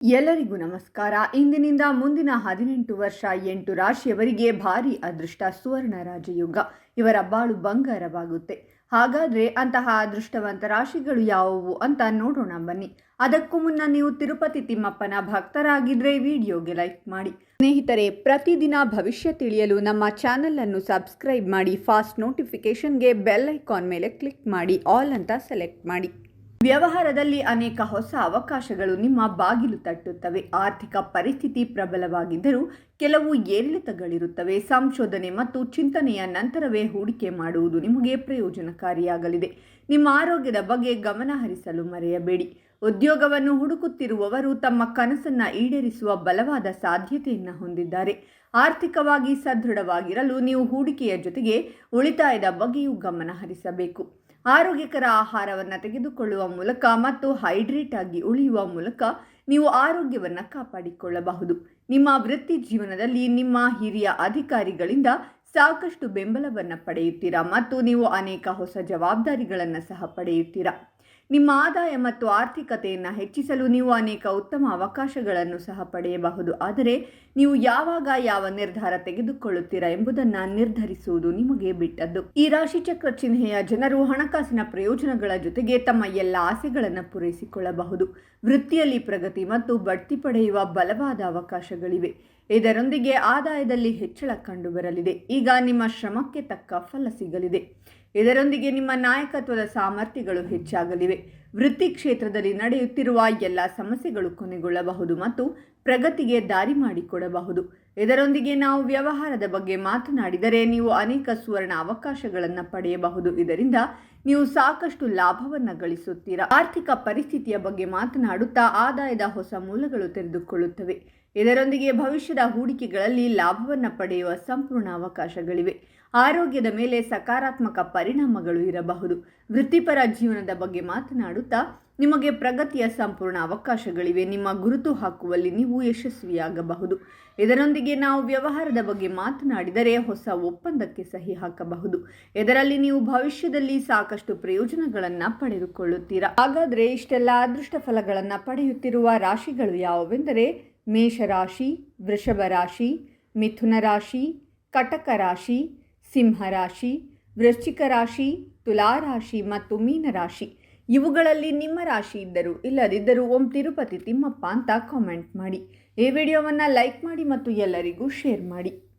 ಎಲ್ಲರಿಗೂ ನಮಸ್ಕಾರ. ಇಂದಿನಿಂದ ಮುಂದಿನ ಹದಿನೆಂಟು ವರ್ಷ ಎಂಟು ರಾಶಿಯವರಿಗೆ ಭಾರಿ ಅದೃಷ್ಟ ಸುವರ್ಣ ರಾಜಯುಗ. ಇವರ ಬಾಳು ಬಂಗಾರವಾಗುತ್ತೆ. ಹಾಗಾದರೆ ಅಂತಹ ಅದೃಷ್ಟವಂತ ರಾಶಿಗಳು ಯಾವುವು ಅಂತ ನೋಡೋಣ ಬನ್ನಿ. ಅದಕ್ಕೂ ಮುನ್ನ ನೀವು ತಿರುಪತಿ ತಿಮ್ಮಪ್ಪನ ಭಕ್ತರಾಗಿದ್ರೆ ವಿಡಿಯೋಗೆ ಲೈಕ್ ಮಾಡಿ. ಸ್ನೇಹಿತರೆ, ಪ್ರತಿದಿನ ಭವಿಷ್ಯ ತಿಳಿಯಲು ನಮ್ಮ ಚಾನೆಲ್ ಅನ್ನು ಸಬ್ಸ್ಕ್ರೈಬ್ ಮಾಡಿ, ಫಾಸ್ಟ್ ನೋಟಿಫಿಕೇಷನ್ಗೆ ಬೆಲ್ ಐಕಾನ್ ಮೇಲೆ ಕ್ಲಿಕ್ ಮಾಡಿ, ಆಲ್ ಅಂತ ಸೆಲೆಕ್ಟ್ ಮಾಡಿ. ವ್ಯವಹಾರದಲ್ಲಿ ಅನೇಕ ಹೊಸ ಅವಕಾಶಗಳು ನಿಮ್ಮ ಬಾಗಿಲು ತಟ್ಟುತ್ತವೆ. ಆರ್ಥಿಕ ಪರಿಸ್ಥಿತಿ ಪ್ರಬಲವಾಗಿದ್ದರೂ ಕೆಲವು ಏರಿಳಿತಗಳಿರುತ್ತವೆ. ಸಂಶೋಧನೆ ಮತ್ತು ಚಿಂತನೆಯ ನಂತರವೇ ಹೂಡಿಕೆ ಮಾಡುವುದು ನಿಮಗೆ ಪ್ರಯೋಜನಕಾರಿಯಾಗಲಿದೆ. ನಿಮ್ಮ ಆರೋಗ್ಯದ ಬಗ್ಗೆ ಗಮನ ಹರಿಸಲು ಮರೆಯಬೇಡಿ. ಉದ್ಯೋಗವನ್ನು ಹುಡುಕುತ್ತಿರುವವರು ತಮ್ಮ ಕನಸನ್ನು ಈಡೇರಿಸುವ ಬಲವಾದ ಸಾಧ್ಯತೆಯನ್ನು ಹೊಂದಿದ್ದಾರೆ. ಆರ್ಥಿಕವಾಗಿ ಸದೃಢವಾಗಿರಲು ನೀವು ಹೂಡಿಕೆಯ ಜೊತೆಗೆ ಉಳಿತಾಯದ ಬಗ್ಗೆಯೂ ಗಮನ ಹರಿಸಬೇಕು. ಆರೋಗ್ಯಕರ ಆಹಾರವನ್ನು ತೆಗೆದುಕೊಳ್ಳುವ ಮೂಲಕ ಮತ್ತು ಹೈಡ್ರೇಟ್ ಆಗಿ ಉಳಿಯುವ ಮೂಲಕ ನೀವು ಆರೋಗ್ಯವನ್ನು ಕಾಪಾಡಿಕೊಳ್ಳಬಹುದು. ನಿಮ್ಮ ವೃತ್ತಿ ಜೀವನದಲ್ಲಿ ನಿಮ್ಮ ಹಿರಿಯ ಅಧಿಕಾರಿಗಳಿಂದ ಸಾಕಷ್ಟು ಬೆಂಬಲವನ್ನು ಪಡೆಯುತ್ತೀರಾ ಮತ್ತು ನೀವು ಅನೇಕ ಹೊಸ ಜವಾಬ್ದಾರಿಗಳನ್ನು ಸಹ ಪಡೆಯುತ್ತೀರಾ? ನಿಮ್ಮ ಆದಾಯ ಮತ್ತು ಆರ್ಥಿಕತೆಯನ್ನು ಹೆಚ್ಚಿಸಲು ನೀವು ಅನೇಕ ಉತ್ತಮ ಅವಕಾಶಗಳನ್ನು ಸಹ ಪಡೆಯಬಹುದು. ಆದರೆ ನೀವು ಯಾವಾಗ ಯಾವ ನಿರ್ಧಾರ ತೆಗೆದುಕೊಳ್ಳುತ್ತೀರಾ ಎಂಬುದನ್ನು ನಿರ್ಧರಿಸುವುದು ನಿಮಗೆ ಬಿಟ್ಟದ್ದು. ಈ ರಾಶಿಚಕ್ರ ಚಿಹ್ನೆಯ ಜನರು ಹಣಕಾಸಿನ ಪ್ರಯೋಜನಗಳ ಜೊತೆಗೆ ತಮ್ಮ ಎಲ್ಲ ಆಸೆಗಳನ್ನು ಪೂರೈಸಿಕೊಳ್ಳಬಹುದು. ವೃತ್ತಿಯಲ್ಲಿ ಪ್ರಗತಿ ಮತ್ತು ಬಡ್ತಿ ಪಡೆಯುವ ಬಲವಾದ ಅವಕಾಶಗಳಿವೆ. ಇದರೊಂದಿಗೆ ಆದಾಯದಲ್ಲಿ ಹೆಚ್ಚಳ ಕಂಡುಬರಲಿದೆ. ಈಗ ನಿಮ್ಮ ಶ್ರಮಕ್ಕೆ ತಕ್ಕ ಫಲ ಸಿಗಲಿದೆ. ಇದರೊಂದಿಗೆ ನಿಮ್ಮ ನಾಯಕತ್ವದ ಸಾಮರ್ಥ್ಯಗಳು ಹೆಚ್ಚಾಗಲಿವೆ. ವೃತ್ತಿ ಕ್ಷೇತ್ರದಲ್ಲಿ ನಡೆಯುತ್ತಿರುವ ಎಲ್ಲ ಸಮಸ್ಯೆಗಳು ಕೊನೆಗೊಳ್ಳಬಹುದು ಮತ್ತು ಪ್ರಗತಿಗೆ ದಾರಿ ಮಾಡಿಕೊಡಬಹುದು. ಇದರೊಂದಿಗೆ ನಾವು ವ್ಯವಹಾರದ ಬಗ್ಗೆ ಮಾತನಾಡಿದರೆ ನೀವು ಅನೇಕ ಸುವರ್ಣ ಅವಕಾಶಗಳನ್ನು ಪಡೆಯಬಹುದು. ಇದರಿಂದ ನೀವು ಸಾಕಷ್ಟು ಲಾಭವನ್ನು ಗಳಿಸುತ್ತೀರಾ? ಆರ್ಥಿಕ ಪರಿಸ್ಥಿತಿಯ ಬಗ್ಗೆ ಮಾತನಾಡುತ್ತಾ ಆದಾಯದ ಹೊಸ ಮೂಲಗಳು ತೆರೆದುಕೊಳ್ಳುತ್ತವೆ. ಇದರೊಂದಿಗೆ ಭವಿಷ್ಯದ ಹೂಡಿಕೆಗಳಲ್ಲಿ ಲಾಭವನ್ನು ಪಡೆಯುವ ಸಂಪೂರ್ಣ ಅವಕಾಶಗಳಿವೆ. ಆರೋಗ್ಯದ ಮೇಲೆ ಸಕಾರಾತ್ಮಕ ಪರಿಣಾಮಗಳು ಇರಬಹುದು. ವೃತ್ತಿಪರ ಜೀವನದ ಬಗ್ಗೆ ಮಾತನಾಡುತ್ತಾ ನಿಮಗೆ ಪ್ರಗತಿಯ ಸಂಪೂರ್ಣ ಅವಕಾಶಗಳಿವೆ. ನಿಮ್ಮ ಗುರುತು ಹಾಕುವಲ್ಲಿ ನೀವು ಯಶಸ್ವಿಯಾಗಬಹುದು. ಇದರೊಂದಿಗೆ ನಾವು ವ್ಯವಹಾರದ ಬಗ್ಗೆ ಮಾತನಾಡಿದರೆ ಹೊಸ ಒಪ್ಪಂದಕ್ಕೆ ಸಹಿ ಹಾಕಬಹುದು. ಇದರಲ್ಲಿ ನೀವು ಭವಿಷ್ಯದಲ್ಲಿ ಸಾಕಷ್ಟು ಪ್ರಯೋಜನಗಳನ್ನು ಪಡೆದುಕೊಳ್ಳುತ್ತೀರಾ? ಹಾಗಾದರೆ ಇಷ್ಟೆಲ್ಲ ಅದೃಷ್ಟ ಫಲಗಳನ್ನು ಪಡೆಯುತ್ತಿರುವ ರಾಶಿಗಳು ಯಾವುವೆಂದರೆ ಮೇಷರಾಶಿ ವೃಷಭ ರಾಶಿ ಮಿಥುನ ರಾಶಿ ಕಟಕ ರಾಶಿ ಸಿಂಹರಾಶಿ ವೃಶ್ಚಿಕ ರಾಶಿ ತುಲಾರಾಶಿ ಮತ್ತು ಮೀನರಾಶಿ. ಇವುಗಳಲ್ಲಿ ನಿಮ್ಮ ರಾಶಿ ಇದ್ದರೂ ಇಲ್ಲದಿದ್ದರೂ ಓಂ ತಿರುಪತಿ ತಿಮ್ಮಪ್ಪ ಅಂತ ಕಾಮೆಂಟ್ ಮಾಡಿ. ಈ ವಿಡಿಯೋವನ್ನು ಲೈಕ್ ಮಾಡಿ ಮತ್ತು ಎಲ್ಲರಿಗೂ ಶೇರ್ ಮಾಡಿ.